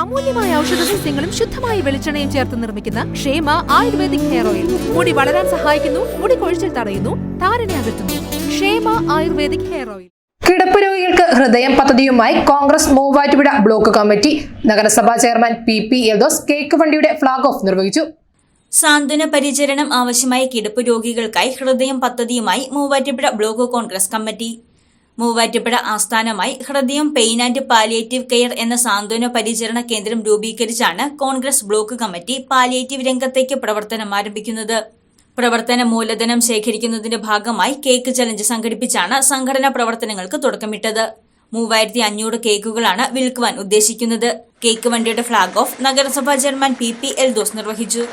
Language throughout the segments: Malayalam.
അമൂല്യമായ ഔഷധ സസ്യങ്ങളും ശുദ്ധമായ വെളിച്ചെണ്ണയും ചേർത്ത് നിർമ്മിക്കുന്ന ക്ഷേമ ആയുർവേദിക് ഹെയർ ഓയിൽ. മുടി വളരാൻ സഹായിക്കുന്നു മുടി കൊഴിച്ചിൽ തടയുന്നു താരനെ അകറ്റുന്നു. ക്ഷേമ ആയുർവേദിക് ഹെയർ ഓയിൽ. കിടപ്പ് രോഗികൾക്ക് ഹൃദയം പദ്ധതിയുമായി കോൺഗ്രസ് മൂവാറ്റുപുഴ ബ്ലോക്ക് കമ്മിറ്റി. നഗരസഭാ chairman P P Eldose cake വണ്ടിയുടെ ഫ്ളാഗ് ഓഫ് നിർവഹിച്ചു. സാന്ത്വന പരിചരണം ആവശ്യമായ കിടപ്പ് രോഗികൾക്കായി ഹൃദയം പദ്ധതിയുമായി മൂവാറ്റുപുഴ ബ്ലോക്ക് കോൺഗ്രസ് കമ്മിറ്റി. മൂവാറ്റുപുഴ ആസ്ഥാനമായി ഹൃദയം പെയിൻ ആൻഡ് പാലിയേറ്റീവ് കെയർ എന്ന സാന്ത്വന പരിചരണ കേന്ദ്രം രൂപീകരിച്ചാണ് കോൺഗ്രസ് ബ്ലോക്ക് കമ്മിറ്റി പാലിയേറ്റീവ് രംഗത്തേക്ക് പ്രവർത്തനം ആരംഭിക്കുന്നത്. പ്രവർത്തന മൂലധനം ശേഖരിക്കുന്നതിന്റെ ഭാഗമായി കേക്ക് ചലഞ്ച് സംഘടിപ്പിച്ചാണ് സംഘടനാ പ്രവർത്തനങ്ങൾക്ക് തുടക്കമിട്ടത്. മൂവായിരത്തി അഞ്ഞൂറ് കേക്കുകളാണ് വിൽക്കുവാൻ ഉദ്ദേശിക്കുന്നത്. കേക്ക് വണ്ടിയുടെ ഫ്ളാഗ് ഓഫ് നഗരസഭാ chairman P P L those നിർവഹിച്ചു.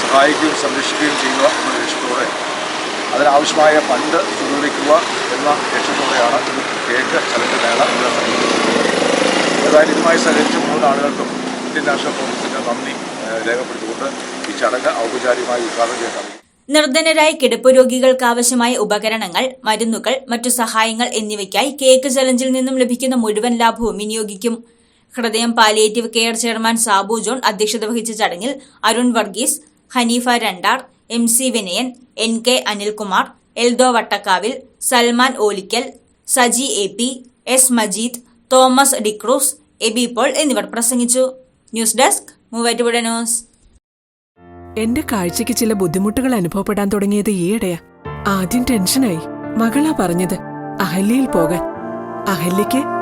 സഹായിക്കുകയും സംരക്ഷിക്കുകയും ചെയ്യുക എന്ന ലക്ഷ്യത്തോടെ അതിനാവശ്യമായ ഫണ്ട് സ്വരൂപിക്കുക എന്ന ലക്ഷ്യത്തോടെയാണ് ഈ കേക്ക് ചലഞ്ച് മേള ഇവിടെ ഏതായാലും ഇതുമായി സഹകരിച്ച മൂന്ന് ആളുകൾക്കും ഇന്ത്യൻ നാഷണൽ കോൺഗ്രസിന്റെ നന്ദി രേഖപ്പെടുത്തിക്കൊണ്ട് ഈ ചടങ്ങ് ഔപചാരികമായി ഉദ്ഘാടനം ചെയ്യാൻ നിർധനരായ കിടപ്പ് രോഗികൾക്ക് ആവശ്യമായ ഉപകരണങ്ങൾ മരുന്നുകൾ മറ്റു സഹായങ്ങൾ എന്നിവയ്ക്കായി കേക്ക് ചലഞ്ചിൽ നിന്നും ലഭിക്കുന്ന മുഴുവൻ ലാഭവും വിനിയോഗിക്കും. ഹൃദയം palliative care chairman Sabu John അധ്യക്ഷത വഹിച്ച ചടങ്ങിൽ Arun Varghese Haneefa Randar M C Vinayan N K Anilkumar Eldo Vattakkavil Salman Olickal Saji A P S Majeed Thomas D'Cruz Abi Paul എന്നിവർ പ്രസംഗിച്ചു. News desk Muvattupuzha news. എന്റെ കാഴ്ചയ്ക്ക് ചില ബുദ്ധിമുട്ടുകൾ അനുഭവപ്പെടാൻ തുടങ്ങിയത് ഈയിടെയാ. ആദ്യം ടെൻഷനായി. മകളാ പറഞ്ഞത് അഹല്യയിൽ പോകാൻ. അഹല്യയ്ക്ക്